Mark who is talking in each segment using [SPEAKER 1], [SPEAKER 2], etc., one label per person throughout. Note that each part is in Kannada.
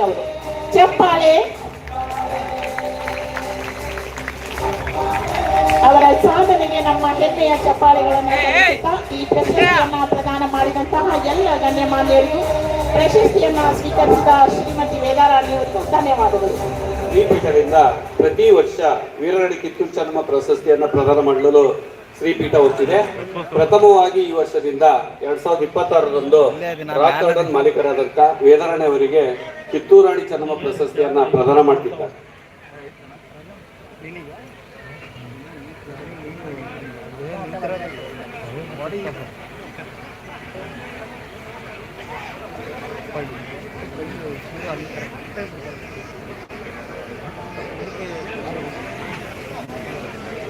[SPEAKER 1] ಅವರು. ಚಪ್ಪಾಳೆ. ಅವರ ಸಾಧನೆಗೆ ನಮ್ಮ ಹೆಮ್ಮೆಯ ಚಪ್ಪಾಳೆಗಳನ್ನು ಈ ಪ್ರಶಸ್ತಿಯನ್ನ ಪ್ರದಾನ ಮಾಡಿದಂತಹ ಎಲ್ಲ ಗಣ್ಯಮಾನ್ಯರಿಗೂ ಪ್ರಶಸ್ತಿಯನ್ನ ಸ್ವೀಕರಿಸಿದ ಶ್ರೀಮತಿ ವೇದಾರಾಣಿ ಅವರಿಗೂ ಧನ್ಯವಾದಗಳು.
[SPEAKER 2] ಈ ಪೀಠದಿಂದ ಪ್ರತಿ ವರ್ಷ ವೀರರಾಣಿ ಕಿತ್ತೂರು ಚರ್ಮ ಪ್ರಶಸ್ತಿಯನ್ನು ಪ್ರದಾನ ಮಾಡಲು ಶ್ರೀಪೀಠ ಹೊತ್ತಿದೆ ಪ್ರಥಮವಾಗಿ ಈ ವರ್ಷದಿಂದ ಎರಡ್ ಸಾವಿರದ ಇಪ್ಪತ್ತಾರರಂದು ರಾಕ್ ಗಾರ್ಡನ್ ಮಾಲೀಕರಾದಂತ ವೇದಾರಾಣಿ ಅವರಿಗೆ ಕಿತ್ತೂರು ರಾಣಿ ಚೆನ್ನಮ್ಮ ಪ್ರಶಸ್ತಿಯನ್ನ ಪ್ರದಾನ ಮಾಡ್ತಿದ್ದಾರೆ.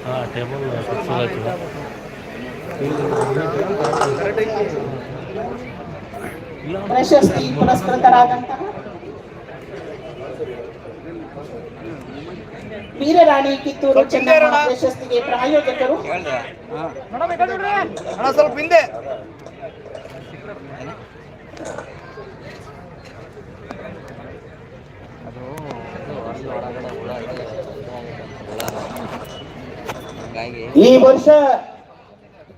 [SPEAKER 3] ಹಾಂ ಟೇಬಲ್ ಫಿಕ್ಸ್ ಆಯ್ತು
[SPEAKER 1] ಪ್ರಶಸ್ತಿ ಪುರಸ್ಕೃತರಾದಂತಹ ವೀರರಾಣಿ ಕಿತ್ತೂರು ಚೆನ್ನಮ್ಮ ಪ್ರಶಸ್ತಿಗೆ ಪ್ರಾಯೋಜಕರು.
[SPEAKER 4] ಸ್ವಲ್ಪ ಹಿಂದೆ.
[SPEAKER 5] ಈ ವರ್ಷ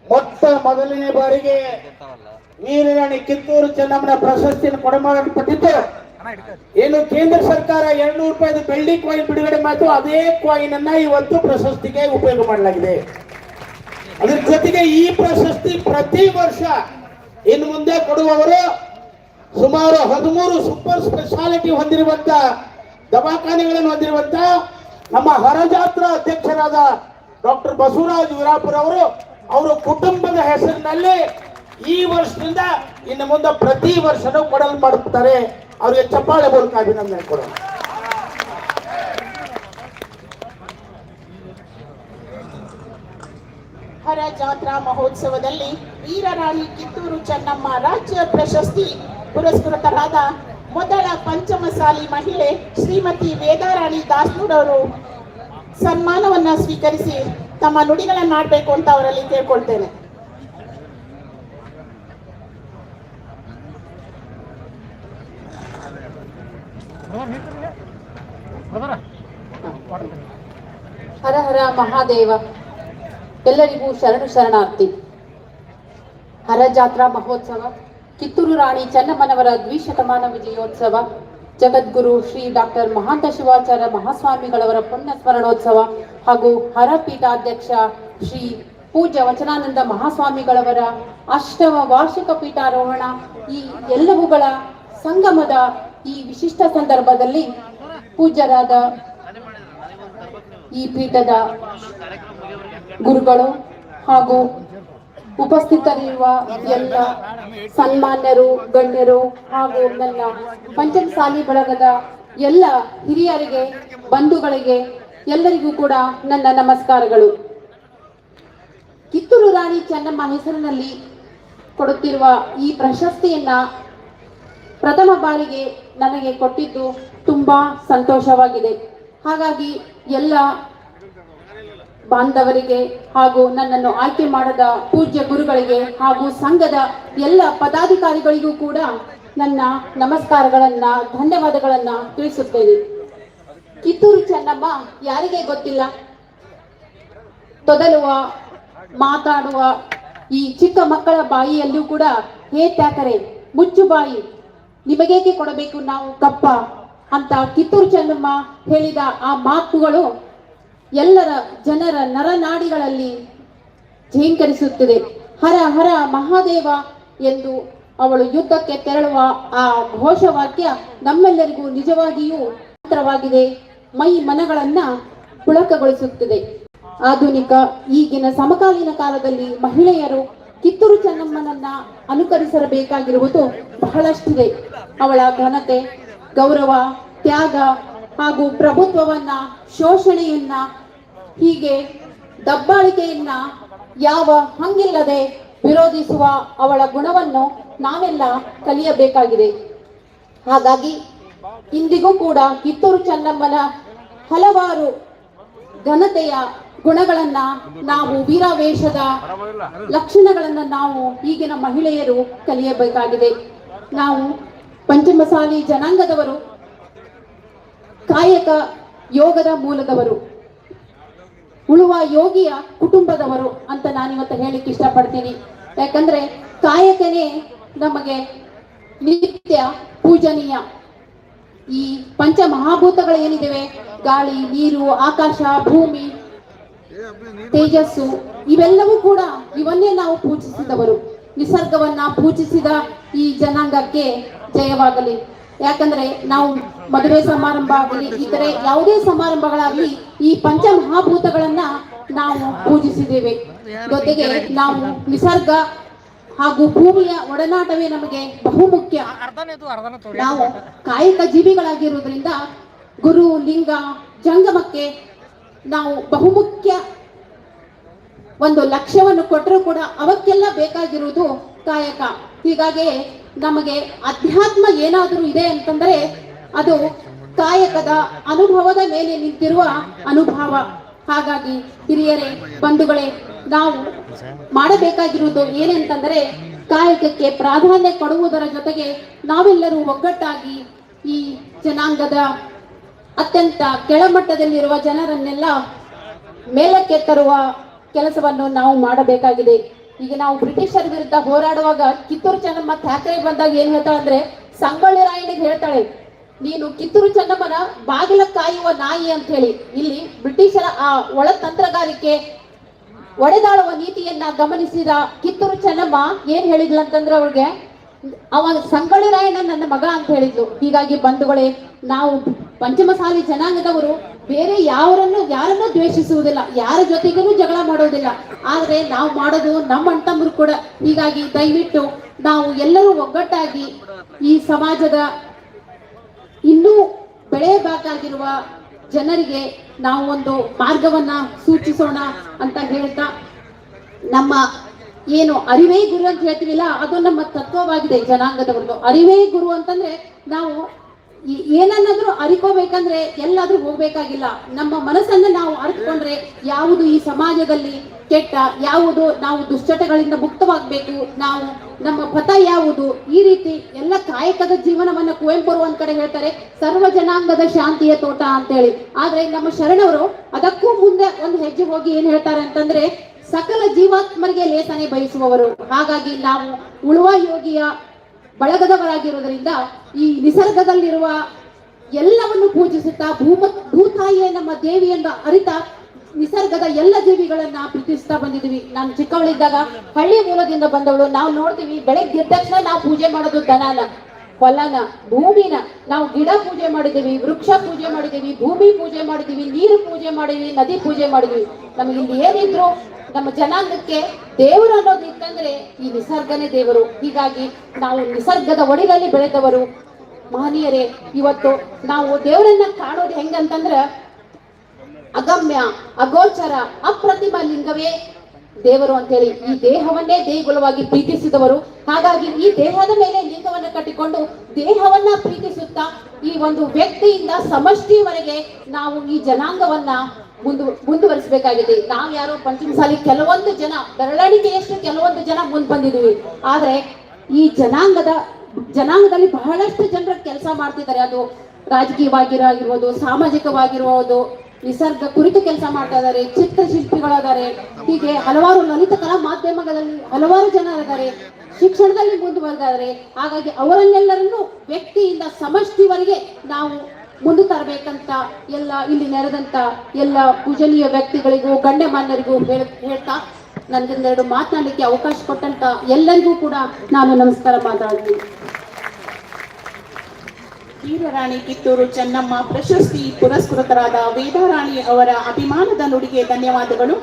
[SPEAKER 5] ಮೊತ್ತ ಮೊದಲನೇ ಬಾರಿಗೆ ವೀರರಾಣಿ ಕಿತ್ತೂರು ಚೆನ್ನಮ್ಮನ ಪ್ರಶಸ್ತಿಯನ್ನು ಕೊಡಮಾಡಲ್ಪಟ್ಟಿದ್ದು ಏನು ಕೇಂದ್ರ ಸರ್ಕಾರ ಎರಡ್ನೂರು ರೂಪಾಯಿ ಬೆಳ್ಳಿ ಕಾಯಿನ್ ಬಿಡುಗಡೆ ಮಾಡಿತು ಅದೇ ಕಾಯಿನ್ ಅನ್ನ ಇವತ್ತು ಪ್ರಶಸ್ತಿಗೆ ಉಪಯೋಗ ಮಾಡಲಾಗಿದೆ. ಅದ್ರ ಜೊತೆಗೆ ಈ ಪ್ರಶಸ್ತಿ ಪ್ರತಿ ವರ್ಷ ಇನ್ನು ಮುಂದೆ ಕೊಡುವವರು ಸುಮಾರು ಹದಿಮೂರು ಸೂಪರ್ ಸ್ಪೆಷಾಲಿಟಿ ಹೊಂದಿರುವಂತ ದವಾಖಾನೆಗಳನ್ನು ಹೊಂದಿರುವಂತ ನಮ್ಮ ಹರಜಾತ್ರಾ ಅಧ್ಯಕ್ಷರಾದ ಡಾಕ್ಟರ್ ಬಸವರಾಜ್ ವೀರಾಪುರ ಅವರು, ಅವರ ಕುಟುಂಬದ ಹೆಸರಿನಲ್ಲಿ ಈ ವರ್ಷದಿಂದ ಇನ್ನು ಮುಂದೆ ಪ್ರತಿ ವರ್ಷನೂ ಕೊಡಲು ಮಾಡುತ್ತಾರೆ. ಅವರಿಗೆ ಚಪ್ಪಾಳೆ ಮೂಲಕ ಅಭಿನಂದನೆ ಕೊಡೋಣ
[SPEAKER 1] ಹರ ಜಾತ್ರಾ ಮಹೋತ್ಸವದಲ್ಲಿ ವೀರರಾಣಿ ಕಿತ್ತೂರು ಚೆನ್ನಮ್ಮ ರಾಜ್ಯ ಪ್ರಶಸ್ತಿ ಪುರಸ್ಕೃತರಾದ ಮೊದಲ ಪಂಚಮಸಾಲಿ ಮಹಿಳೆ ಶ್ರೀಮತಿ ವೇದಾರಾಣಿ ದಾಸ್ನೂರ್ ಸನ್ಮಾನವನ್ನು ಸನ್ಮಾನವನ್ನ ಸ್ವೀಕರಿಸಿ ತಮ್ಮ ನುಡಿಗಳನ್ನಾಡಬೇಕು ಅಂತ ಅವರಲ್ಲಿ ಕೇಳ್ಕೊಳ್ತೇನೆ.
[SPEAKER 6] ಹರ ಹರ ಮಹಾದೇವ, ಎಲ್ಲರಿಗೂ ಶರಣು ಶರಣಾರ್ಥಿ. ಹರ ಜಾತ್ರಾ ಮಹೋತ್ಸವ, ಕಿತ್ತೂರು ರಾಣಿ ಚೆನ್ನಮ್ಮನವರ ದ್ವಿಶತಮಾನ ವಿಜಯೋತ್ಸವ, ಜಗದ್ಗುರು ಶ್ರೀ ಡಾಕ್ಟರ್ ಮಹಾಂತ ಶಿವಾಚಾರ್ಯ ಮಹಾಸ್ವಾಮಿಗಳವರ ಪುಣ್ಯ ಸ್ಮರಣೋತ್ಸವ ಹಾಗೂ ಹರ ಪೀಠಾಧ್ಯಕ್ಷ ಶ್ರೀ ಪೂಜ್ಯ ವಚನಾನಂದ ಮಹಾಸ್ವಾಮಿಗಳವರ ಅಷ್ಟಮ ವಾರ್ಷಿಕ ಪೀಠಾರೋಹಣ ಈ ಎಲ್ಲವುಗಳ ಸಂಗಮದ ಈ ವಿಶಿಷ್ಟ ಸಂದರ್ಭದಲ್ಲಿ ಪೂಜ್ಯರಾದ ಈ ಪೀಠದ ಗುರುಗಳು ಹಾಗೂ ಉಪಸ್ಥಿತರಿರುವ ಎಲ್ಲ ಸನ್ಮಾನ್ಯರು, ಗಣ್ಯರು ಹಾಗೂ ನನ್ನ ಪಂಚಮಸಾಲಿ ಬಳಗದ ಎಲ್ಲ ಹಿರಿಯರಿಗೆ, ಬಂಧುಗಳಿಗೆ ಎಲ್ಲರಿಗೂ ಕೂಡ ನನ್ನ ನಮಸ್ಕಾರಗಳು. ಕಿತ್ತೂರು ರಾಣಿ ಚೆನ್ನಮ್ಮ ಹೆಸರಿನಲ್ಲಿ ಕೊಡುತ್ತಿರುವ ಈ ಪ್ರಶಸ್ತಿಯನ್ನ ಪ್ರಥಮ ಬಾರಿಗೆ ನನಗೆ ಕೊಟ್ಟಿದ್ದು ತುಂಬಾ ಸಂತೋಷವಾಗಿದೆ. ಹಾಗಾಗಿ ಎಲ್ಲ ಬಾಂಧವರಿಗೆ ಹಾಗೂ ನನ್ನನ್ನು ಆಯ್ಕೆ ಮಾಡದ ಪೂಜ್ಯ ಗುರುಗಳಿಗೆ ಹಾಗೂ ಸಂಘದ ಎಲ್ಲ ಪದಾಧಿಕಾರಿಗಳಿಗೂ ಕೂಡ ನನ್ನ ನಮಸ್ಕಾರಗಳನ್ನ, ಧನ್ಯವಾದಗಳನ್ನ ತಿಳಿಸುತ್ತೇನೆ. ಕಿತ್ತೂರು ಚೆನ್ನಮ್ಮ ಯಾರಿಗೆ ಗೊತ್ತಿಲ್ಲ? ತೊದಲುವ, ಮಾತಾಡುವ ಈ ಚಿಕ್ಕ ಮಕ್ಕಳ ಬಾಯಿಯಲ್ಲೂ ಕೂಡ ಹೇ ತ್ಯಾಕರೆ ಮುಚ್ಚು ಬಾಯಿ ನಿಮಗೇಕೆ ಕೊಡಬೇಕು ನಾವು ಕಪ್ಪ ಅಂತ ಕಿತ್ತೂರು ಚೆನ್ನಮ್ಮ ಹೇಳಿದ ಆ ಮಾತುಗಳು ಎಲ್ಲರ ಜನರ ನರನಾಡಿಗಳಲ್ಲಿ ಝೇಂಕರಿಸುತ್ತದೆ ಹರ ಹರ ಮಹಾದೇವ ಎಂದು ಅವಳು ಯುದ್ಧಕ್ಕೆ ತೆರಳುವ ಆ ಘೋಷವಾಕ್ಯ ನಮ್ಮೆಲ್ಲರಿಗೂ ನಿಜವಾಗಿಯೂ ಮಂತ್ರವಾಗಿದೆ. ಮೈ ಮನಗಳನ್ನ ಪುಳಕಗೊಳಿಸುತ್ತದೆ. ಆಧುನಿಕ ಈಗಿನ ಸಮಕಾಲೀನ ಕಾಲದಲ್ಲಿ ಮಹಿಳೆಯರು ಕಿತ್ತೂರು ಚೆನ್ನಮ್ಮನನ್ನ ಅನುಕರಿಸಬೇಕಾಗಿರುವುದು ಬಹಳಷ್ಟಿದೆ. ಅವಳ ಘನತೆ, ಗೌರವ, ತ್ಯಾಗ ಹಾಗೂ ಪ್ರಭುತ್ವವನ್ನ, ಶೋಷಣೆಯನ್ನ, ಹೀಗೆ ದಬ್ಬಾಳಿಕೆಯನ್ನ ಯಾವ ಹಂಗಿಲ್ಲದೆ ವಿರೋಧಿಸುವ ಅವಳ ಗುಣವನ್ನು ನಾವೆಲ್ಲ ಕಲಿಯಬೇಕಾಗಿದೆ. ಹಾಗಾಗಿ ಇಂದಿಗೂ ಕೂಡ ಕಿತ್ತೂರು ಚೆನ್ನಮ್ಮನ ಹಲವಾರು ಘನತೆಯ ಗುಣಗಳನ್ನ ನಾವು ವೀರಾವೇಶದ ಲಕ್ಷಣಗಳನ್ನ ನಾವು ಈಗಿನ ಮಹಿಳೆಯರು ಕಲಿಯಬೇಕಾಗಿದೆ. ನಾವು ಪಂಚಮಸಾಲಿ ಜನಾಂಗದವರು, ಕಾಯಕ ಯೋಗದ ಮೂಲದವರು, ಉಳುವ ಯೋಗಿಯ ಕುಟುಂಬದವರು ಅಂತ ನಾನಿವತ್ತು ಹೇಳಿಕ್ಕೆ ಇಷ್ಟಪಡ್ತೀನಿ. ಯಾಕಂದ್ರೆ ಕಾಯಕನೇ ನಮಗೆ ನಿತ್ಯ ಪೂಜನೀಯ. ಈ ಪಂಚ ಮಹಾಭೂತಗಳು ಗಾಳಿ, ನೀರು, ಆಕಾಶ, ಭೂಮಿ ತೇಜಸ್ಸು, ಇವೆಲ್ಲವೂ ಕೂಡ ಇವನ್ನೇ ನಾವು ಪೂಜಿಸಿದವರು. ನಿಸರ್ಗವನ್ನ ಪೂಜಿಸಿದ ಈ ಜನಾಂಗಕ್ಕೆ ಜಯವಾಗಲಿ. ಯಾಕಂದ್ರೆ ನಾವು ಮದುವೆ ಸಮಾರಂಭ ಆಗಲಿ ಇತರೆ ಯಾವುದೇ ಸಮಾರಂಭಗಳಾಗಲಿ, ಈ ಪಂಚಮಹಾಭೂತಗಳನ್ನ ನಾವು ಪೂಜಿಸಿದ್ದೇವೆ. ಜೊತೆಗೆ ನಾವು ನಿಸರ್ಗ ಹಾಗೂ ಭೂಮಿಯ ಒಡನಾಟವೇ ನಮಗೆ ಬಹುಮುಖ್ಯ ನಾವು ಕಾಯಕ ಜೀವಿಗಳಾಗಿರುವುದರಿಂದ ಗುರು, ಲಿಂಗ, ಜಂಗಮಕ್ಕೆ ನಾವು ಬಹುಮುಖ್ಯ ಒಂದು ಲಕ್ಷ್ಯವನ್ನು ಕೊಟ್ಟರೂ ಕೂಡ ಅವಕ್ಕೆಲ್ಲ ಬೇಕಾಗಿರುವುದು ಕಾಯಕ. ಹೀಗಾಗಿ ನಮಗೆ ಅಧ್ಯಾತ್ಮ ಏನಾದರೂ ಇದೆ ಅಂತಂದ್ರೆ ಅದು ಕಾಯಕದ ಅನುಭವದ ಮೇಲೆ ನಿಂತಿರುವ ಅನುಭವ. ಹಾಗಾಗಿ ಹಿರಿಯರೇ, ಬಂಧುಗಳೇ, ನಾವು ಮಾಡಬೇಕಾಗಿರುವುದು ಏನಂತಂದರೆ ಕಾಯಕಕ್ಕೆ ಪ್ರಾಧಾನ್ಯ ಕೊಡುವುದರ ಜೊತೆಗೆ ನಾವೆಲ್ಲರೂ ಒಗ್ಗಟ್ಟಾಗಿ ಈ ಜನಾಂಗದ ಅತ್ಯಂತ ಕೆಳಮಟ್ಟದಲ್ಲಿರುವ ಜನರನ್ನೆಲ್ಲ ಮೇಲಕ್ಕೆ ತರುವ ಕೆಲಸವನ್ನು ನಾವು ಮಾಡಬೇಕಾಗಿದೆ. ಈಗ ನಾವು ಬ್ರಿಟಿಷರ ವಿರುದ್ಧ ಹೋರಾಡುವಾಗ ಕಿತ್ತೂರು ಚೆನ್ನಮ್ಮ ಥ್ಯಾಕ್ರೆ ಬಂದಾಗ ಏನ್ ಹೇಳ್ತಾಳೆ ಅಂದ್ರೆ, ಸಂಗೊಳ್ಳಿ ರಾಯನಿಗೆ ಹೇಳ್ತಾಳೆ, ನೀನು ಕಿತ್ತೂರು ಚೆನ್ನಮ್ಮನ ಬಾಗಿಲ ಕಾಯುವ ನಾಯಿ ಅಂತ ಹೇಳಿ ಇಲ್ಲಿ ಬ್ರಿಟಿಷರ ಆ ಒಳ ತಂತ್ರಗಾರಿಕೆ ಒಡೆದಾಳುವ ನೀತಿಯನ್ನ ಗಮನಿಸಿದ ಕಿತ್ತೂರು ಚೆನ್ನಮ್ಮ ಏನ್ ಹೇಳಿದ್ಲು ಅಂತಂದ್ರೆ ಅವ್ರಿಗೆ, ಅವ ಸಂಗೊಳ್ಳಿ ರಾಯಣ್ಣ ನನ್ನ ಮಗ ಅಂತ ಹೇಳಿದ್ಲು ಹೀಗಾಗಿ ಬಂಧುಗಳೇ, ನಾವು ಪಂಚಮಸಾಲಿ ಜನಾಂಗದವರು ಬೇರೆ ಯಾರನ್ನು ಯಾರನ್ನು ದ್ವೇಷಿಸುವುದಿಲ್ಲ. ಯಾರ ಜೊತೆಗೂ ಜಗಳ ಮಾಡೋದಿಲ್ಲ. ಆದರೆ ನಾವು ಮಾಡೋದು ನಮ್ಮ ಅಣ್ತಮ್ಮರು ಕೂಡ. ಹೀಗಾಗಿ ದಯವಿಟ್ಟು ನಾವು ಎಲ್ಲರೂ ಒಗ್ಗಟ್ಟಾಗಿ ಈ ಸಮಾಜದ ಇನ್ನೂ ಬೆಳೆಯಬೇಕಾಗಿರುವ ಜನರಿಗೆ ನಾವು ಒಂದು ಮಾರ್ಗವನ್ನ ಸೂಚಿಸೋಣ ಅಂತ ಹೇಳ್ತಾ, ನಮ್ಮ ಏನು ಅರಿವೇ ಗುರು ಅಂತ ಹೇಳ್ತೀವಿಲ್ಲ, ಅದು ನಮ್ಮ ತತ್ವವಾಗಿದೆ ಜನಾಂಗದವ್ರದ್ದು. ಅರಿವೇ ಗುರು ಅಂತಂದ್ರೆ ನಾವು ಏನನ್ನಾದ್ರೂ ಅರಿಕೋಬೇಕಂದ್ರೆ ಎಲ್ಲಾದ್ರೂ ಹೋಗ್ಬೇಕಾಗಿಲ್ಲ. ನಮ್ಮ ಮನಸ್ಸನ್ನ ನಾವು ಅರಿತುಕೊಂಡ್ರೆ ಯಾವುದು ಈ ಸಮಾಜದಲ್ಲಿ ಕೆಟ್ಟ, ಯಾವುದು ನಾವು ದುಶ್ಚಟಗಳಿಂದ ಮುಕ್ತವಾಗಬೇಕು, ನಾವು ನಮ್ಮ ಪಥ ಯಾವುದು? ಈ ರೀತಿ ಎಲ್ಲ ಕಾಯಕದ ಜೀವನವನ್ನ ಕುವೆಂಪುರು ಒಂದ್ ಕಡೆ ಹೇಳ್ತಾರೆ, ಸರ್ವ ಜನಾಂಗದ ಶಾಂತಿಯ ತೋಟ ಅಂತ ಹೇಳಿ ಆದ್ರೆ ನಮ್ಮ ಶರಣವರು ಅದಕ್ಕೂ ಮುಂದೆ ಒಂದು ಹೆಜ್ಜೆ ಹೋಗಿ ಏನ್ ಹೇಳ್ತಾರೆ ಅಂತಂದ್ರೆ, ಸಕಲ ಜೀವಾತ್ಮರಿಗೆ ಲೇಸನೆ ಬಯಸುವವರು. ಹಾಗಾಗಿ ನಾವು ಉಳುವ ಯೋಗಿಯ ಬಳಗದವರಾಗಿರೋದ್ರಿಂದ ಈ ನಿಸರ್ಗದಲ್ಲಿರುವ ಎಲ್ಲವನ್ನು ಪೂಜಿಸುತ್ತಾ ಭೂಮ, ಭೂತಾಯಿಯೇ ನಮ್ಮ ದೇವಿಯನ್ನು ಅರಿತ ನಿಸರ್ಗದ ಎಲ್ಲ ಜೀವಿಗಳನ್ನ ಪ್ರೀತಿಸ್ತಾ ಬಂದಿದ್ವಿ ನಾನು ಚಿಕ್ಕವಳಿದ್ದಾಗ ಹಳ್ಳಿ ಮೂಲದಿಂದ ಬಂದವಳು. ನಾವು ನೋಡ್ತೀವಿ, ಬೆಳಗ್ಗೆ ಎದ್ದ ತಕ್ಷಣ ನಾವು ಪೂಜೆ ಮಾಡೋದು ದನನ, ಹೊಲನ, ಭೂಮಿನ. ನಾವು ಗಿಡ ಪೂಜೆ ಮಾಡಿದೀವಿ ವೃಕ್ಷ ಪೂಜೆ ಮಾಡಿದೀವಿ ಭೂಮಿ ಪೂಜೆ ಮಾಡಿದೀವಿ ನೀರು ಪೂಜೆ ಮಾಡಿದೀವಿ ನದಿ ಪೂಜೆ ಮಾಡಿದೀವಿ ನಮಗೆ ಇಲ್ಲಿ ಏನಿದ್ರು ನಮ್ಮ ಜನಾಂಗಕ್ಕೆ ದೇವರು ಅನ್ನೋದು ಇತ್ತಂದ್ರೆ ಈ ನಿಸರ್ಗನೇ ದೇವರು. ಹೀಗಾಗಿ ನಾವು ನಿಸರ್ಗದ ಒಡಿಲಲ್ಲಿ ಬೆಳೆದವರು. ಮಹನೀಯರೇ, ಇವತ್ತು ನಾವು ದೇವರನ್ನ ಕಾಣೋದು ಹೆಂಗಂತಂದ್ರ ಅಗಮ್ಯ, ಅಗೋಚರ, ಅಪ್ರತಿಮ ಲಿಂಗವೇ ದೇವರು ಅಂತೇಳಿ. ಈ ದೇಹವನ್ನೇ ದೇಗುಲವಾಗಿ ಪ್ರೀತಿಸಿದವರು. ಹಾಗಾಗಿ ಈ ದೇಹದ ಮೇಲೆ ಲಿಂಗವನ್ನು ಕಟ್ಟಿಕೊಂಡು ದೇಹವನ್ನ ಪ್ರೀತಿಸುತ್ತಾ ಈ ಒಂದು ವ್ಯಕ್ತಿಯಿಂದ ಸಮಷ್ಟಿವರೆಗೆ ನಾವು ಈ ಜನಾಂಗವನ್ನ ಮುಂದು ಮುಂದುವರಿಸಬೇಕಾಗಿದೆ. ನಾವು ಯಾರೋ ಪಂಚಮಸಾಲಿ ಕೆಲವೊಂದು ಜನ ಬೆರಳಿಕೆಯಷ್ಟು ಕೆಲವೊಂದು ಜನ ಮುಂದೆ ಬಂದಿದ್ದೀವಿ. ಆದರೆ ಈ ಜನಾಂಗದ ಜನಾಂಗದಲ್ಲಿ ಬಹಳಷ್ಟು ಜನರು ಕೆಲಸ ಮಾಡ್ತಿದ್ದಾರೆ. ಅದು ರಾಜಕೀಯವಾಗಿರಾಗಿರ್ಬೋದು ಸಾಮಾಜಿಕವಾಗಿರ್ಬೋದು ನಿಸರ್ಗ ಕುರಿತು ಕೆಲಸ ಮಾಡ್ತಾ ಇದ್ದಾರೆ ಚಿತ್ರಶಿಲ್ಪಿಗಳಿದ್ದಾರೆ ಹೀಗೆ ಹಲವಾರು ಲಲಿತ ಕಲಾ ಮಾಧ್ಯಮಗಳಲ್ಲಿ ಹಲವಾರು ಜನ ಇದ್ದಾರೆ. ಶಿಕ್ಷಣದಲ್ಲಿ ಮುಂದುವರೆದಿದ್ದಾರೆ ಹಾಗಾಗಿ ಅವರನ್ನೆಲ್ಲರನ್ನು ವ್ಯಕ್ತಿಯಿಂದ ಸಮಷ್ಟಿವರೆಗೆ ನಾವು ಮುಂದೆ ತರಬೇಕಂತ ಎಲ್ಲ ಇಲ್ಲಿ ನೆರೆದಂತ ಎಲ್ಲ ಪೂಜನೀಯ ವ್ಯಕ್ತಿಗಳಿಗೂ, ಗಣ್ಯಮಾನ್ಯರಿಗೂ ಹೇಳ, ಹೇಳ್ತಾ ನನಗೊಂದೆರಡು ಮಾತನಾಡಲಿಕ್ಕೆ ಅವಕಾಶ ಕೊಟ್ಟಂತ ಎಲ್ಲರಿಗೂ ಕೂಡ ನಾನು ನಮಸ್ಕಾರ ಮಾತಾಡ್ತೀನಿ.
[SPEAKER 1] ವೀರರಾಣಿ ಕಿತ್ತೂರು ಚೆನ್ನಮ್ಮ ಪ್ರಶಸ್ತಿ ಪುರಸ್ಕೃತರಾದ ವೇದಾರಾಣಿ ಅವರ ಅಭಿಮಾನದ ನುಡಿಗೆ ಧನ್ಯವಾದಗಳು.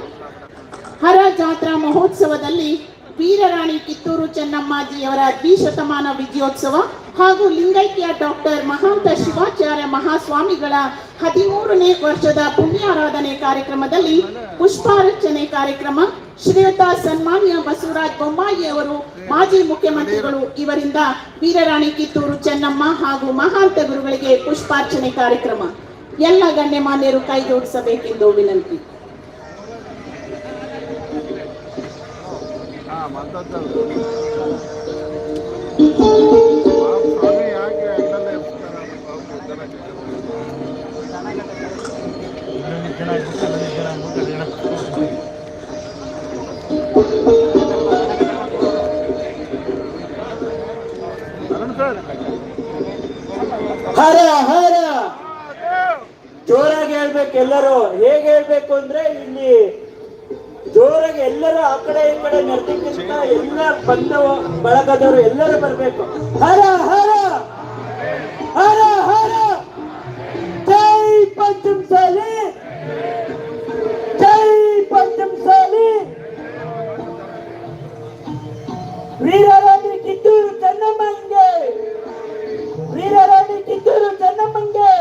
[SPEAKER 1] ಹರ ಜಾತ್ರಾ ಮಹೋತ್ಸವದಲ್ಲಿ ವೀರರಾಣಿ ಕಿತ್ತೂರು ಚೆನ್ನಮ್ಮಾಜಿಯವರ ದ್ವಿಶತಮಾನ ವಿಜಯೋತ್ಸವ ಹಾಗೂ ಲಿಂಗೈಕ್ಯ ಡಾಕ್ಟರ್ ಮಹಾಂತ ಶಿವಾಚಾರ್ಯ ಮಹಾಸ್ವಾಮಿಗಳ ಹದಿಮೂರನೇ ವರ್ಷದ ಪುಣ್ಯಾರಾಧನೆ ಕಾರ್ಯಕ್ರಮದಲ್ಲಿ ಪುಷ್ಪಾರ್ಚನೆ ಕಾರ್ಯಕ್ರಮ. ಶ್ರೀಯುತ ಸನ್ಮಾನ್ಯ ಬಸವರಾಜ್ ಬೊಮ್ಮಾಯಿ ಅವರು, ಮಾಜಿ ಮುಖ್ಯಮಂತ್ರಿಗಳು ಇವರಿಂದ ವೀರರಾಣಿ ಕಿತ್ತೂರು ಚೆನ್ನಮ್ಮ ಹಾಗೂ ಮಹಾಂತ ಗುರುಗಳಿಗೆ ಪುಷ್ಪಾರ್ಚನೆ ಕಾರ್ಯಕ್ರಮ. ಎಲ್ಲ ಗಣ್ಯಮಾನ್ಯರು ಕೈ ಜೋಡಿಸಬೇಕೆಂದು ವಿನಂತಿ.
[SPEAKER 7] Thank ಯಾಕೆ
[SPEAKER 8] ಹರ ಹರ. ಜೋರಾಗಿ ಹೇಳ್ಬೇಕು ಎಲ್ಲರೂ. ಹೇಗೆ ಹೇಳ್ಬೇಕು ಅಂದ್ರೆ ಇಲ್ಲಿ ಜೋರಾಗಿ ಎಲ್ಲರೂ ಆ ಕಡೆ ಈ ಕಡೆ ನರ್ತಕ್ಕಿಂತ ಎಲ್ಲ ಬಂದ ಬಳಗದವರು ಎಲ್ಲರೂ ಬರ್ಬೇಕು. ಹರ ಹರ. ಹರ ಹರ. ಜೈ ಪಂಚಮಸಾಲಿ. ವೀರರಾಣಿ ಕಿತ್ತೂರು ಚೆನ್ನಮ್ಮಂಗೆ. ವೀರರಾಣಿ ಕಿತ್ತೂರು ಚೆನ್ನಮ್ಮಂಗೆ.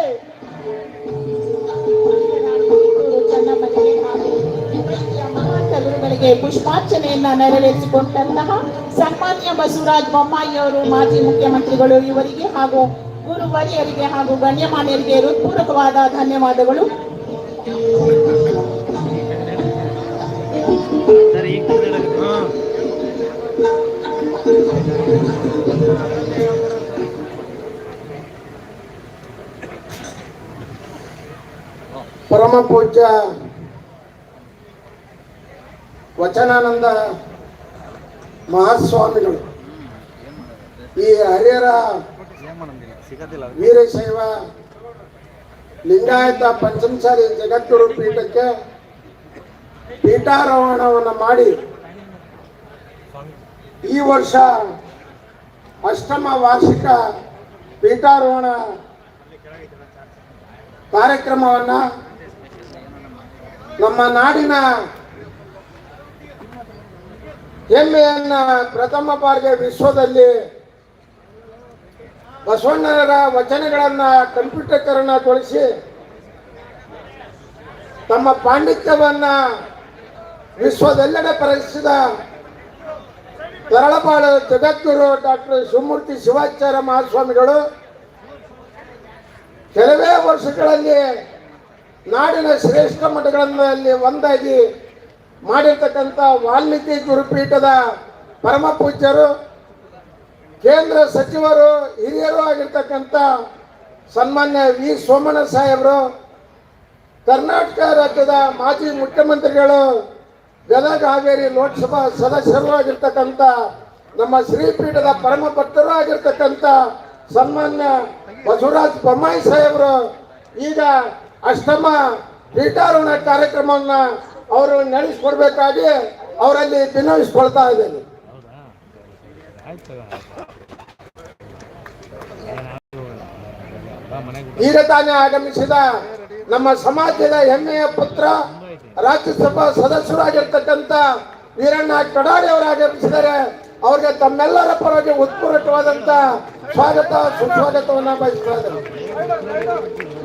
[SPEAKER 1] ಗುರುಗಳಿಗೆ ಪುಷ್ಪಾರ್ಚನೆಯನ್ನ ನೆರವೇರಿಸಿಕೊಂಡಂತಹ ಸನ್ಮಾನ್ಯ ಬಸವರಾಜ ಬೊಮ್ಮಾಯಿಯವರು ಮಾಜಿ ಮುಖ್ಯಮಂತ್ರಿಗಳು ಇವರಿಗೆ ಹಾಗೂ ಗುರುವರಿಯರಿಗೆ ಹಾಗೂ ಗಣ್ಯಮಾನ್ಯರಿಗೆ ಹೃತ್ಪೂರ್ವಕವಾದ ಧನ್ಯವಾದಗಳು.
[SPEAKER 8] ಪರಮ ವಚನಾನಂದ ಮಹಾಸ್ವಾಮಿಗಳು. ಈ ಹರಿಹರ ವೀರಶೈವ ಲಿಂಗಾಯತ ಪಂಚಮಸಾಲಿ ಜಗದ್ಗುರು ಪೀಠಕ್ಕೆ ಪೀಠಾರೋಹಣವನ್ನು ಮಾಡಿ ಈ ವರ್ಷ ಅಷ್ಟಮ ವಾರ್ಷಿಕ ಪೀಠಾರೋಹಣ ಕಾರ್ಯಕ್ರಮವನ್ನ ನಮ್ಮ ನಾಡಿನ ಹೆಮ್ಮೆಯನ್ನ ಪ್ರಥಮ ಬಾರಿಗೆ ವಿಶ್ವದಲ್ಲಿ ಬಸವಣ್ಣನರ ವಚನಗಳನ್ನ ಕಂಪ್ಯೂಟರ್ಕರಣಗೊಳಿಸಿ ತಮ್ಮ ಪಾಂಡಿತ್ಯವನ್ನ ವಿಶ್ವದೆಲ್ಲೆಡೆ ಪರಿಸಿದ ತರಳಬಾಳು ಜಗದ್ಗುರು ಡಾಕ್ಟರ್ ಶಿವಮೂರ್ತಿ ಶಿವಾಚಾರ್ಯ ಮಹಾಸ್ವಾಮಿಗಳು ಕೆಲವೇ ವರ್ಷಗಳಲ್ಲಿ ನಾಡಿನ ಶ್ರೇಷ್ಠ ಮಠಗಳಲ್ಲಿ ಒಂದಾಗಿ ಮಾಡಿರ್ತಕ್ಕಂಥ ವಾಲ್ಮೀಕಿ ಗುರುಪೀಠದ ಪರಮ ಪೂಜ್ಯರು, ಕೇಂದ್ರ ಸಚಿವರು, ಹಿರಿಯರು ಆಗಿರ್ತಕ್ಕಂಥ ಸನ್ಮಾನ್ಯ ವಿ ಸೋಮಣ್ಣ ಸಾಹೇಬರು, ಕರ್ನಾಟಕ ರಾಜ್ಯದ ಮಾಜಿ ಮುಖ್ಯಮಂತ್ರಿಗಳು ಗದಗ ಹಾವೇರಿ ಲೋಕಸಭಾ ಸದಸ್ಯರು ಆಗಿರ್ತಕ್ಕಂಥ ನಮ್ಮ ಶ್ರೀಪೀಠದ ಪರಮ ಭಕ್ತರು ಆಗಿರ್ತಕ್ಕಂಥ ಸನ್ಮಾನ್ಯ ಬಸವರಾಜ್ ಬೊಮ್ಮಾಯಿ ಸಾಹೇಬರು, ಈಗ ಅಷ್ಟಮ ಪೀಠಾರೋಹಣ ಕಾರ್ಯಕ್ರಮವನ್ನ ಅವರು ನಡೆಸ್ಕೊಡ್ಬೇಕಾಗಿ ಅವರಲ್ಲಿ ವಿನವಿಸ್ಕೊಳ್ತಾ ಇದ್ದೇನೆ. ಈಗ ತಾನೇ ಆಗಮಿಸಿದ ನಮ್ಮ ಸಮಾಜದ ಹೆಮ್ಮೆಯ ಪುತ್ರ, ರಾಜ್ಯಸಭಾ ಸದಸ್ಯರಾಗಿರ್ತಕ್ಕಂಥ ವೀರಣ್ಣ ಕಡಾಡಿ ಅವರು ಆಗಮಿಸಿದ್ದಾರೆ ಅವ್ರಿಗೆ ತಮ್ಮೆಲ್ಲರ ಪರವಾಗಿ ಉತ್ಪೂರ್ವಕವಾದಂತ ಸ್ವಾಗತ, ಸುಸ್ವಾಗತವನ್ನ ಬಯಸ್ತಾ ಇದ್ದಾರೆ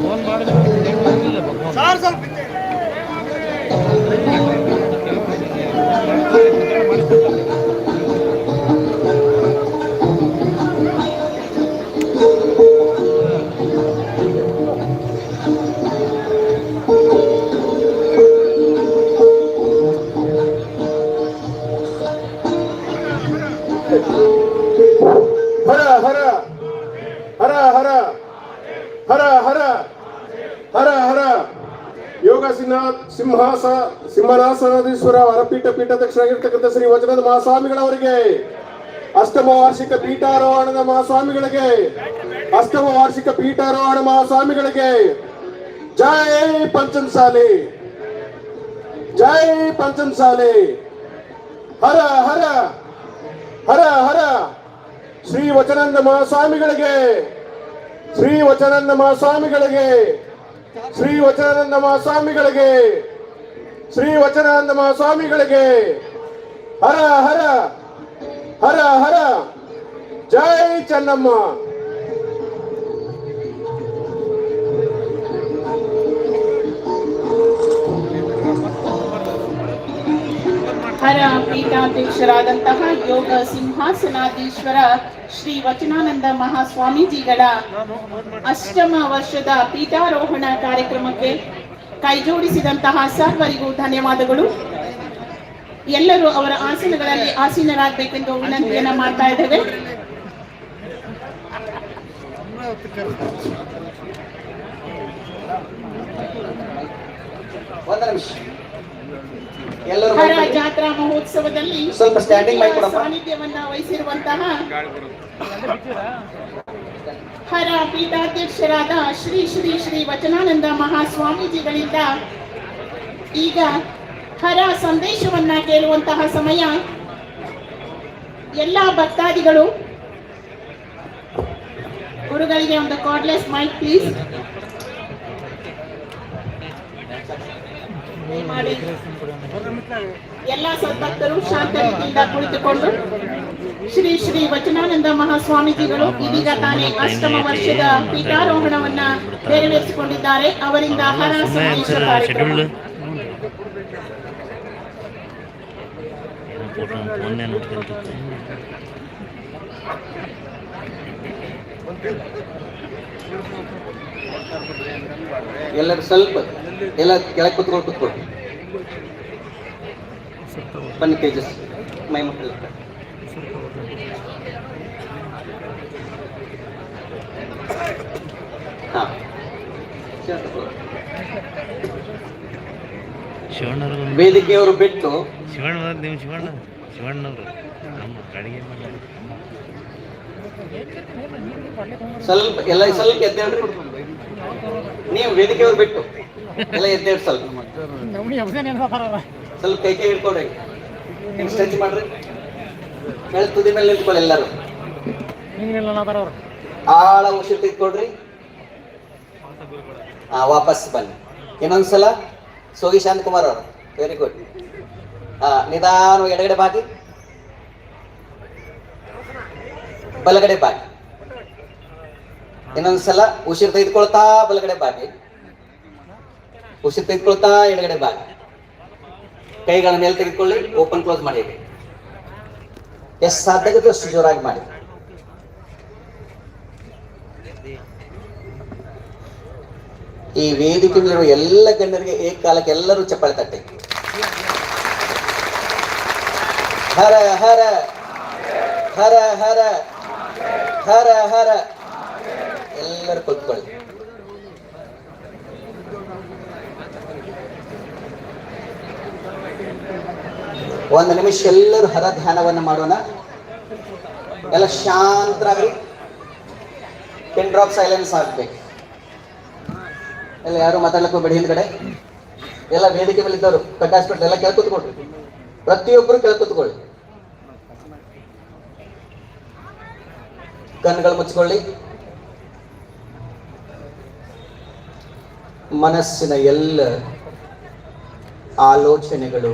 [SPEAKER 8] ವರಪೀಠ ಪೀಠಾಧ್ಯಕ್ಷರಾಗಿರ್ತಕ್ಕಂಥ ಶ್ರೀ ವಚನದ ಮಹಾಸ್ವಾಮಿಗಳವರಿಗೆ, ಅಷ್ಟಮ ವಾರ್ಷಿಕ ಪೀಠಾರೋಹಣದ ಮಹಾಸ್ವಾಮಿಗಳಿಗೆ, ಅಷ್ಟಮ ವಾರ್ಷಿಕ ಪೀಠಾರೋಹಣ ಮಹಾಸ್ವಾಮಿಗಳಿಗೆ ಜೈ ಪಂಚಮಸಾಲಿ ಜೈ ಪಂಚಮಸಾಲಿ. ಹರ ಹರ ಹರ ಹರ. ಶ್ರೀ ವಚನಂದ ಮಹಾಸ್ವಾಮಿಗಳಿಗೆ, ಶ್ರೀ ವಚನಂದ ಮಹಾಸ್ವಾಮಿಗಳಿಗೆ, ಶ್ರೀ ವಚನಂದ ಮಹಾಸ್ವಾಮಿಗಳಿಗೆ ಶ್ರೀ ವಚನಾನಂದ ಮಹಾಸ್ವಾಮಿಗಳಿಗೆ ಹರ ಹರ ಹರ ಹರ ಜೈ ಚೆನ್ನಮ್ಮ.
[SPEAKER 1] ಹರ ಪೀಠಾಧ್ಯಕ್ಷರಾದಂತಹ ಯೋಗ ಸಿಂಹಾಸನಾಧೀಶ್ವರ ಶ್ರೀ ವಚನಾನಂದ ಮಹಾಸ್ವಾಮೀಜಿಗಳ ಅಷ್ಟಮ ವರ್ಷದ ಪೀಠಾರೋಹಣ ಕಾರ್ಯಕ್ರಮಕ್ಕೆ ಕೈಜೋಡಿಸಿದಂತಹ ಸರ್ವರಿಗೂ ಧನ್ಯವಾದಗಳು. ಎಲ್ಲರೂ ಅವರ ಆಸನಗಳಲ್ಲಿ ಆಸೀನರಾಗಬೇಕೆಂದು ವಿನಂತಿಯನ್ನ ಮಾಡ್ತಾ ಇದ್ದೇವೆ. ಹರ ಜಾತ್ರಾ ಮಹೋತ್ಸವದಲ್ಲಿ. ಸಾನ್ನಿಧ್ಯವನ್ನ ವಹಿಸಿರುವಂತಹ ಹರ ಪೀಠಾಧ್ಯಕ್ಷರಾದ ಶ್ರೀ ಶ್ರೀ ಶ್ರೀ ವಚನಾನಂದ ಮಹಾಸ್ವಾಮೀಜಿಗಳಿಂದ ಈಗ ಹರ ಸಂದೇಶವನ್ನ ಕೇಳುವಂತಹ ಸಮಯ. ಎಲ್ಲ ಭಕ್ತಾದಿಗಳು, ಗುರುಗಳಿಗೆ ಒಂದು ಕಾರ್ಡ್ಲೆಸ್ ಮೈಕ್ ಪ್ಲೀಸ್ ಎಲ್ಲ ಸದ್ಭಕ್ತರು ಶಾಂತ ಕುಳಿತುಕೊಂಡು ಶ್ರೀ ಶ್ರೀ ವಚನಾನಂದ ಮಹಾಸ್ವಾಮೀಜಿಗಳು ಇದೀಗ ತಾನೇ ಅಷ್ಟಮ ವರ್ಷದ ಪೀಠಾರೋಹಣವನ್ನ ನೆರವೇರಿಸಿಕೊಂಡಿದ್ದಾರೆ. ಅವರಿಂದ ಹರ
[SPEAKER 7] ಎಲ್ಲರೂ ಸ್ವಲ್ಪ ಎಲ್ಲ ಕೆಳಗೆ ಕುತ್ಕೊಂಡು ಕುತ್ಕೊಳ್ಳಿ. ಬನ್ನಿ ತೇಜಸ್ ಮೈ ಮಕ್ಕಳು ಹಾ. ವೇದಿಕೆಯವರು ಬಿಟ್ಟು
[SPEAKER 3] ಶಿವಣ್ಣ ನೀವು ಶಿವಣ್ಣ ಶಿವಣ್ಣವರು. ನಮ್ಮ
[SPEAKER 7] ಸ್ವಲ್ಪ ಎಲ್ಲ ಸ್ವಲ್ಪ ಎದ್ದೇಳ್ರಿ ನೀವು ವೇದಿಕೆಯವ್ರು ಬಿಟ್ಟು. ಎಲ್ಲ ಎದ್ದೇಳಿ ಸ್ವಲ್ಪ. ಸ್ವಲ್ಪ ಕೈ ಕೈ ಹಿಡ್ಕೊಡ್ರಿ ಹಿಂಗೆ. ಸ್ಟ್ರೆಚ್ ಮಾಡ್ರಿ. ಮೇಲೆ ತುದಿ ಮೇಲೆ ನಿಂತ್ಕೊಳ್ಳಿ ಎಲ್ಲರೂ. ಆಳ ಉಸಿರು ತೆಗೆದುಕೊಡ್ರಿ. ಹಾ ವಾಪಸ್ ಬನ್ನಿ. ಇನ್ನೊಂದ್ಸಲ ಸೋಗಿ ಶಾಂತಕುಮಾರ್ ಅವರು. ವೆರಿ ಗುಡ್ ಹಾ ನಿಧಾನ ಎಡಗಡೆ ಬಾಗಿ. ಬಲಗಡೆ ಬಾಗಿ. ಇನ್ನೊಂದ್ಸಲ ಉಸಿರು ತೆಗೆದುಕೊಳ್ತಾ ಬಲಗಡೆ ಬಾಗಿ. ಉಸಿರು ತೆಗೆದುಕೊಳ್ತಾ ಎಡಗಡೆ ಬಾಗಿ. ಕೈಗಳ ಮೇಲೆ ತೆಗೆದುಕೊಳ್ಳಿ, ಓಪನ್ ಕ್ಲೋಸ್ ಮಾಡಿ. ಎಷ್ಟು ಅಷ್ಟು ಜೋರಾಗಿ ಮಾಡಿ. ಈ ವೇದಿಕೆಯಲ್ಲಿರುವ ಎಲ್ಲ ಗಣ್ಯರಿಗೆ ಏಕಕಾಲಕ್ಕೆ ಎಲ್ಲರೂ ಚಪ್ಪಾಳೆ ತಟ್ಟೆ. ಹರ ಹರ. ಹರ ಹರ. ಹರ ಹರ. ಎಲ್ಲರೂ ಕೂತ್ಕೊಳ್ಳಿ. ಒಂದು ನಿಮಿಷ ಎಲ್ಲರೂ ಹರ ಧ್ಯಾನವನ್ನು ಮಾಡೋಣ. ಎಲ್ಲ ಶಾಂತರಾಗ್ರಿ. ಪಿನ್ ಡ್ರಾಪ್ ಸೈಲೆನ್ಸ್ ಆಗ್ಬೇಕು. ಎಲ್ಲ ಯಾರು ಮಾತಾಡ್ಲಿಕ್ಕೆ ಹೋಗ್ಬೇಡಿ ಹಿಂದ್ಗಡೆ. ಎಲ್ಲ ವೇದಿಕೆ ಮೇಲೆ ಇದ್ದವರು ಕಟ್ ಹಾಸ್ಪಿಟಲ್ ಎಲ್ಲ ಕೆಳ ಕೂತ್ಕೊಳ್ರಿ ಪ್ರತಿಯೊಬ್ಬರು ಕೆಳ ಕೂತ್ಕೊಳ್ಳಿ ಕಣ್ಣುಗಳು ಮುಚ್ಕೊಳ್ಳಿ. ಮನಸ್ಸಿನ ಎಲ್ಲ ಆಲೋಚನೆಗಳು,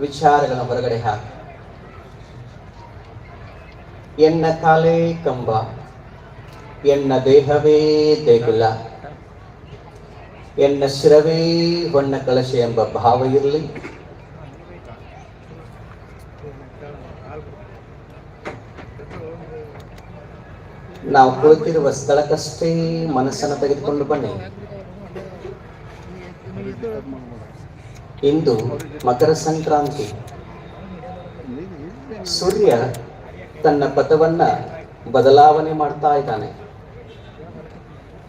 [SPEAKER 7] ವಿಚಾರಗಳನ್ನು ಹೊರಗಡೆ ಹಾಕಿ. ಎನ್ನ ಕಾಲೇ ಕಂಬ, ಎನ್ನ ದೇಹವೇ ದೇಗುಲ, ಎನ್ನ ಶಿರವೇ ಹೊನ್ನ ಕಳಶ ಎಂಬ ಭಾವ ಇರಲಿ. ನಾವು ಕುಳಿತಿರುವ ಸ್ಥಳಕ್ಕಷ್ಟೇ ಮನಸ್ಸನ್ನು ತೆಗೆದುಕೊಂಡು ಬನ್ನಿ. ಇಂದು ಮಕರ ಸಂಕ್ರಾಂತಿ. ಸೂರ್ಯ ತನ್ನ ಪಥವನ್ನ ಬದಲಾವಣೆ ಮಾಡ್ತಾ ಇದ್ದಾನೆ.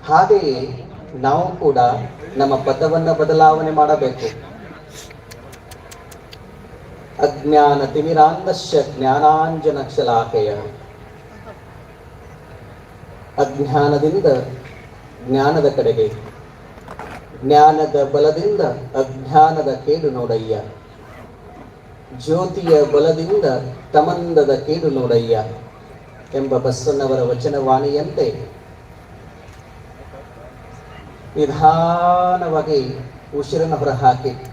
[SPEAKER 7] ಹಾಗೆಯೇ ನಾವು ಕೂಡ ನಮ್ಮ ಪಥವನ್ನ ಬದಲಾವಣೆ ಮಾಡಬೇಕು. ಅಜ್ಞಾನ ತಿಮಿರಾಂಧಶ್ಯ ಜ್ಞಾನಾಂಜನ ಶಲಾಕೆಯ ಅಜ್ಞಾನದಿಂದ ಜ್ಞಾನದ ಕಡೆಗೆ. ಜ್ಞಾನದ ಬಲದಿಂದ ಅಜ್ಞಾನದ ಕೇಡು ನೋಡಯ್ಯ. ಜ್ಯೋತಿಯ ಬಲದಿಂದ ತಮಂದದ ಕೇಡು ನೋಡಯ್ಯ ಎಂಬ ಬಸವಣ್ಣವರ ವಚನವಾಣಿಯಂತೆ. ನಿಧಾನವಾಗಿ ಉಸಿರನ್ನು ಹೊರಹಾಕಿ.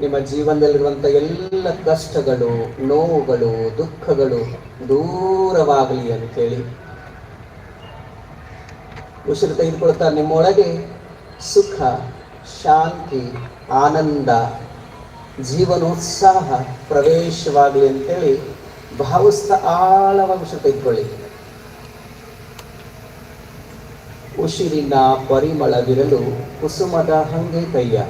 [SPEAKER 7] ನಿಮ್ಮ ಜೀವನದಲ್ಲಿರುವಂಥ ಎಲ್ಲ ಕಷ್ಟಗಳು, ನೋವುಗಳು, ದುಃಖಗಳು ದೂರವಾಗಲಿ ಅಂತೇಳಿ. ಉಸಿರು ತೆಗೆದುಕೊಳ್ತಾ ನಿಮ್ಮೊಳಗೆ ಸುಖ, ಶಾಂತಿ, ಆನಂದ, ಜೀವನೋತ್ಸಾಹ ಪ್ರವೇಶವಾಗಲಿ ಅಂತೇಳಿ ಭಾವಿಸ್ತಾ ಆಳವಾಗಿ ಉಸಿರು ತೆಗೆದುಕೊಳ್ಳಿ. ಉಸಿರಿನ ಪರಿಮಳವಿರಲು ಕುಸುಮದ ಹಂಗೆ ಕೈಯ.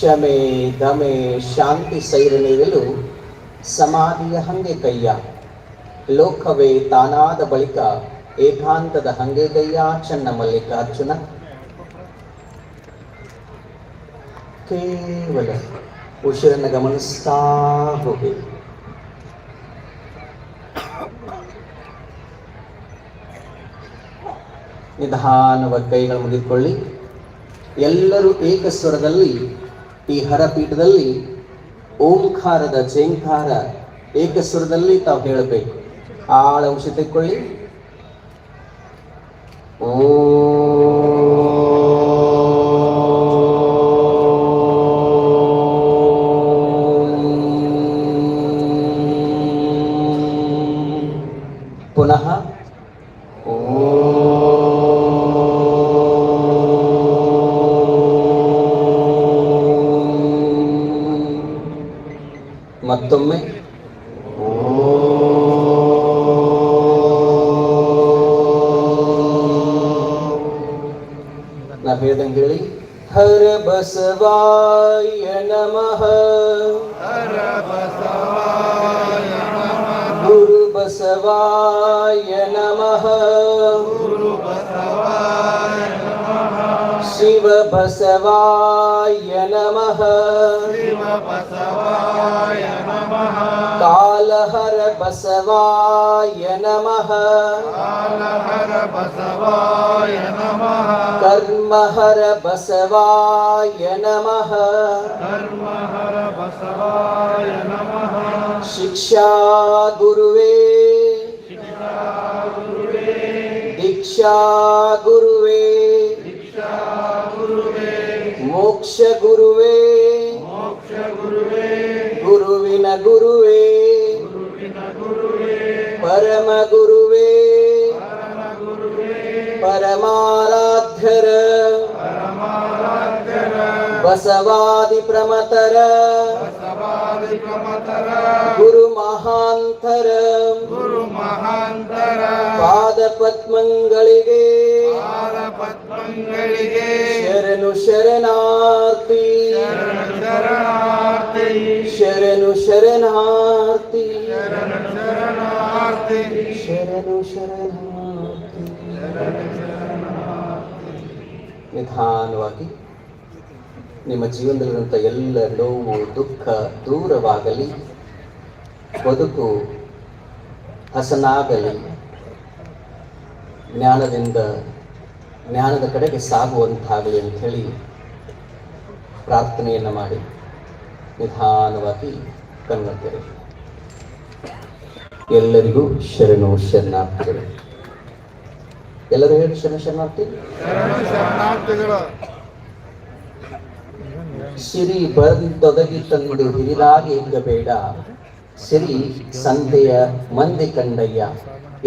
[SPEAKER 7] ಶಮೆ, ದಮೆ, ಶಾಂತಿ ಸೈರನಿರಲು ಸಮಾಧಿಯ ಹಂಗೆ ಕೈಯ. ಲೋಕವೇ ತಾನಾದ ಬಳಿಕ ಏಕಾಂತದ ಹಂಗೆ ಕೈಯ ಚನ್ನ ಮಲ್ಲಿಕಾರ್ಜುನ. ಕೇವಲ ಉಸಿರನ್ನು ಗಮನಿಸ್ತಾ ಹೋಗಿ. ನಿಧಾನವಾಗಿ ಕೈಗಳು ಮುಗಿದುಕೊಳ್ಳಿ. ಎಲ್ಲರೂ ಏಕಸ್ವರದಲ್ಲಿ, ಈ ಹರಪೀಠದಲ್ಲಿ, ಓಂಕಾರದ ಜೇಂಕಾರ ಏಕಸ್ವರದಲ್ಲಿ ತಾವು ಹೇಳಬೇಕು. ಆಳ ಉಸಿ ತೆಕ್ಕೊಳ್ಳಿ. पुनः ಮತ್ತೊಮ್ಮೆ வேதங்களில் ஹர பசவாய நமஹ. ஹர பசவாய நமஹ. குரு பசவாய நமஹ. குரு சிவ பசவாய நமஹ. சிவ பசவாய நமஹ. காலஹர பசவாய நமஹ. हर बसवाय नमः। कर्म हर बसवाय नमः। कर्म हर बसवाय नमः। शिक्षा गुरुवे। दीक्षा गुरुवे। मोक्ष गुरुवे। मोक्ष गुरुवे। गुरुविन गुरुवे। गुरुविन गुरुवे। परम गुरुवे। ಪರಮಾರಾಧ್ಯರ ಬಸವಾದಿ ಪ್ರಮತರ ಗುರು ಮಹಾಂತರ
[SPEAKER 8] ಗುರು ಮಹಾಂತರ
[SPEAKER 7] ಪಾದ ಪದ್ಮಂಗಳಿಗೆ
[SPEAKER 8] ಪದ್ಮಗಳಿಗೆ
[SPEAKER 7] ಶರಣು ಶರಣಾರ್ಥಿ
[SPEAKER 8] ಶರಣಾರ್ಥಿ
[SPEAKER 7] ಶರಣು ಶರಣಾರ್ಥಿ ಶರಣು ಶರಣಾರ್ಥಿ ನಿಧಾನವಾಗಿ ನಿಮ್ಮ ಜೀವನದಲ್ಲಿರುವಂಥ ಎಲ್ಲ ನೋವು ದುಃಖ ದೂರವಾಗಲಿ, ಬದುಕು ಹಸನಾಗಲಿ, ಜ್ಞಾನದಿಂದ, ಜ್ಞಾನದ ಕಡೆಗೆ ಸಾಗುವಂತಾಗಲಿ ಅಂತ ಹೇಳಿ ಪ್ರಾರ್ಥನೆಯನ್ನು ಮಾಡಿ ನಿಧಾನವಾಗಿ ಕಣ್ಣು ಎಲ್ಲರಿಗೂ ಶರಣು ಶರಣಾರ್ಥಿಗಳು. ಎಲ್ಲರೂ ಹೇಳಿ ಶರಣ ಶರಣಾರ್ಥಿ. ಸಿರಿ ಬಂದೊದಗಿ ತಂದು ಹಿರಿದಾಗಿ ಬೇಡ ಸಿರಿ ಸಂತೆಯ ಮಂದಿ ಕಂಡಯ್ಯ.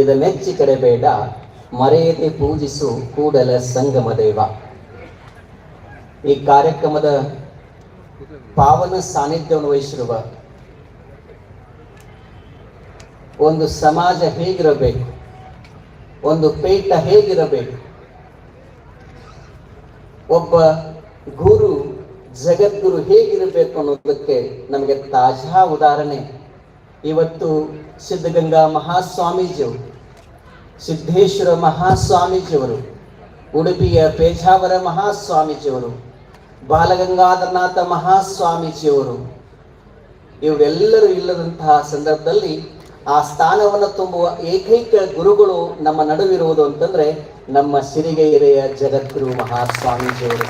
[SPEAKER 7] ಇದ ಮೆಚ್ಚಿ ಕಡೆಬೇಡ ಮರೆಯದೆ ಪೂಜಿಸು ಕೂಡಲ ಸಂಗಮ ದೇವ. ಈ ಕಾರ್ಯಕ್ರಮದ ಪಾವನ ಸಾನ್ನಿಧ್ಯವನ್ನು ವಹಿಸಿರುವ ಒಂದು ಸಮಾಜ ಹೇಗಿರಬೇಕು? ಒಂದು ಪೇಟ ಹೇಗಿರಬೇಕು? ಒಬ್ಬ ಗುರು, ಜಗದ್ಗುರು ಹೇಗಿರಬೇಕು ಅನ್ನೋದಕ್ಕೆ ನಮಗೆ ತಾಜಾ ಉದಾಹರಣೆ. ಇವತ್ತು ಸಿದ್ಧಗಂಗಾ ಮಹಾಸ್ವಾಮೀಜಿಯವರು ಸಿದ್ದೇಶ್ವರ ಮಹಾಸ್ವಾಮೀಜಿಯವರು, ಉಡುಪಿಯ ಪೇಜಾವರ ಮಹಾಸ್ವಾಮೀಜಿಯವರು, ಬಾಲಗಂಗಾಧರನಾಥ ಮಹಾಸ್ವಾಮೀಜಿಯವರು, ಇವರೆಲ್ಲರೂ ಇಲ್ಲದಂತಹ ಸಂದರ್ಭದಲ್ಲಿ ಆ ಸ್ಥಾನವನ್ನು ತುಂಬುವ ಏಕೈಕ ಗುರುಗಳು ನಮ್ಮ ನಡುವಿರುವುದು ಅಂತಂದ್ರೆ ನಮ್ಮ ಸಿರಿಗೆರೆಯ ಜಗದ್ಗುರು ಮಹಾಸ್ವಾಮೀಜಿಯವರು.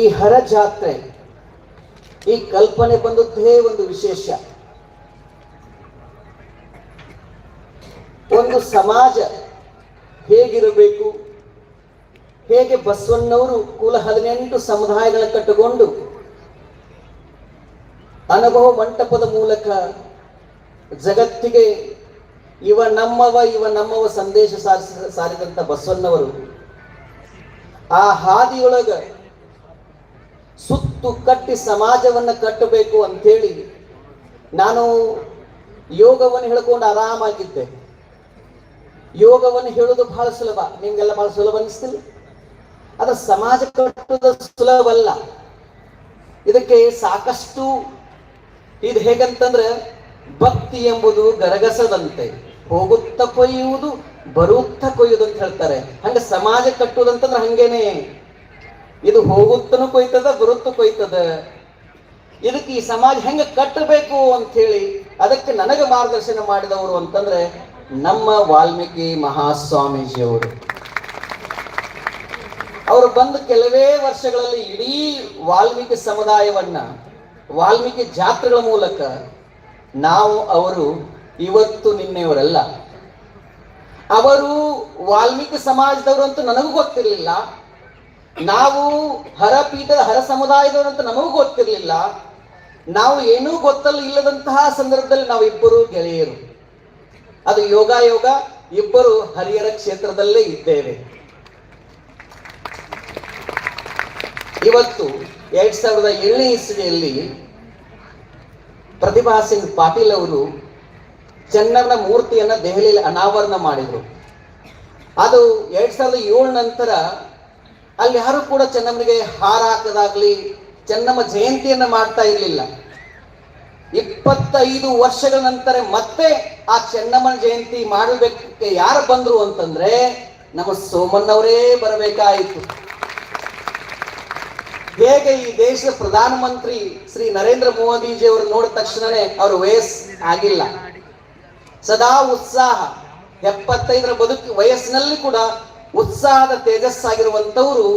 [SPEAKER 7] ಈ ಹರ ಜಾತ್ರೆ, ಈ ಕಲ್ಪನೆ ಬಂದದ್ದೇ ಒಂದು ವಿಶೇಷ. ಒಂದು ಸಮಾಜ ಹೇಗಿರಬೇಕು, ಹೇಗೆ ಬಸವಣ್ಣವರು ಕುಲ ಹದಿನೆಂಟು ಸಮುದಾಯಗಳ ಕಟ್ಟಿಕೊಂಡು ಅನುಭವ ಮಂಟಪದ ಮೂಲಕ ಜಗತ್ತಿಗೆ ಇವ ನಮ್ಮವ ಇವ ನಮ್ಮವ ಸಂದೇಶ ಸಾರಿಸ, ಸಾರಿದಂತ ಬಸವಣ್ಣವರು ಆ ಹಾದಿಯೊಳಗ ಸುತ್ತು ಕಟ್ಟಿ ಸಮಾಜವನ್ನು ಕಟ್ಟಬೇಕು ಅಂಥೇಳಿ ನಾನು ಯೋಗವನ್ನು ಹೇಳ್ಕೊಂಡು ಆರಾಮಾಗಿದ್ದೆ. ಯೋಗವನ್ನು ಹೇಳೋದು ಬಹಳ ಸುಲಭ. ನಿಮಗೆಲ್ಲ ಬಹಳ ಸುಲಭ ಅನಿಸ್ತಿಲ್ಲ? ಅದ ಸಮಾಜ ಕಟ್ಟುವುದು ಸುಲಭವಲ್ಲ. ಇದಕ್ಕೆ ಸಾಕಷ್ಟು ಇದು ಹೇಗಂತಂದ್ರೆ ಭಕ್ತಿ ಎಂಬುದು ಗರಗಸದಂತೆ ಹೋಗುತ್ತ ಕೊಯ್ಯುವುದು, ಬರುತ್ತ ಕೊಯ್ಯುವುದು ಅಂತ ಹೇಳ್ತಾರೆ. ಹಂಗೆ ಸಮಾಜ ಕಟ್ಟುವುದಂತಂದ್ರೆ ಹಂಗೇನೆ. ಇದು ಹೋಗುತ್ತನು ಕೊಯ್ತದ, ಬರುತ್ತ ಕೊಯ್ತದ. ಇದಕ್ಕೆ ಈ ಸಮಾಜ ಹೆಂಗೆ ಕಟ್ಟಬೇಕು ಅಂತ ಹೇಳಿ ಅದಕ್ಕೆ ನನಗೆ ಮಾರ್ಗದರ್ಶನ ಮಾಡಿದವರು ಅಂತಂದ್ರೆ ನಮ್ಮ ವಾಲ್ಮೀಕಿ ಮಹಾಸ್ವಾಮೀಜಿಯವರು. ಅವರು ಬಂದ ಕೆಲವೇ ವರ್ಷಗಳಲ್ಲಿ ಇಡೀ ವಾಲ್ಮೀಕಿ ಸಮುದಾಯವನ್ನ ವಾಲ್ಮೀಕಿ ಜಾತ್ರೆಗಳ ಮೂಲಕ ನಾವು, ಅವರು ಇವತ್ತು ನಿನ್ನೆಯವರಲ್ಲ. ಅವರು ವಾಲ್ಮೀಕಿ ಸಮಾಜದವರು ಅಂತ ನನಗೂ ಗೊತ್ತಿರಲಿಲ್ಲ. ನಾವು ಹರಪೀಠದ ಹರ ಸಮುದಾಯದವರು ಅಂತ ನಮಗೂ ಗೊತ್ತಿರಲಿಲ್ಲ. ನಾವು ಏನೂ ಗೊತ್ತಲ್ಲ ಇಲ್ಲದಂತಹ ಸಂದರ್ಭದಲ್ಲಿ ನಾವು ಇಬ್ಬರು ಗೆಳೆಯರು. ಅದು ಯೋಗ ಯೋಗ ಇಬ್ಬರು ಹರಿಹರ ಕ್ಷೇತ್ರದಲ್ಲೇ ಇದ್ದೇವೆ. ಇವತ್ತು ಎರಡ್ ಸಾವಿರದ ಏಳನೇ ಇಸ್ವಿಯಲ್ಲಿ ಪ್ರತಿಭಾ ಸಿಂಗ್ ಪಾಟೀಲ್ ಅವರು ಚೆನ್ನಮ್ಮನ ಮೂರ್ತಿಯನ್ನ ದೆಹಲಿಯಲ್ಲಿ ಅನಾವರಣ ಮಾಡಿದರು. ಅದು ಎರಡ್ ಸಾವಿರದ ಏಳು ನಂತರ ಅಲ್ಲಿ ಯಾರು ಕೂಡ ಚೆನ್ನಮ್ಮನಿಗೆ ಹಾರ ಹಾಕದಾಗ್ಲಿ, ಚೆನ್ನಮ್ಮ ಜಯಂತಿಯನ್ನ ಮಾಡ್ತಾ ಇರಲಿಲ್ಲ. ಇಪ್ಪತ್ತೈದು ವರ್ಷಗಳ ನಂತರ ಮತ್ತೆ ಆ ಚೆನ್ನಮ್ಮನ ಜಯಂತಿ ಮಾಡಬೇಕಕ್ಕೆ ಯಾರು ಬಂದ್ರು ಅಂತಂದ್ರೆ ನಮ್ಮ ಸೋಮಣ್ಣವರೇ ಬರಬೇಕಾಯಿತು. ಹೇಗೆ ಈ ದೇಶದ ಪ್ರಧಾನಮಂತ್ರಿ ಶ್ರೀ ನರೇಂದ್ರ ಮೋದಿಜಿ ಅವರು ನೋಡಿದ ತಕ್ಷಣನೇ ಅವ್ರ ವಯಸ್ ಆಗಿಲ್ಲ. ಸದಾ ಉತ್ಸಾಹ, ಎಪ್ಪತ್ತೈದರ ಬದುಕು ವಯಸ್ಸಿನಲ್ಲಿ ಕೂಡ ಉತ್ಸಾಹದ ತೇಜಸ್ಸಾಗಿರುವಂತವರು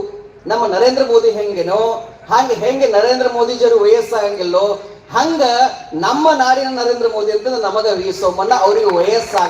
[SPEAKER 7] ನಮ್ಮ ನರೇಂದ್ರ ಮೋದಿ ಹೆಂಗೆನೋ, ಹಾಗೆ ಹೆಂಗೆ ನರೇಂದ್ರ ಮೋದಿಜಿಯವರು ವಯಸ್ಸಾಗಂಗಿಲ್ಲೋ ಹಂಗ ನಮ್ಮ ನಾಡಿನ ನರೇಂದ್ರ ಮೋದಿ ಅಂತ ನಮಗ ವಿ ಸೋಮಣ್ಣ ಅವರಿಗೆ ವಯಸ್ಸಾಗ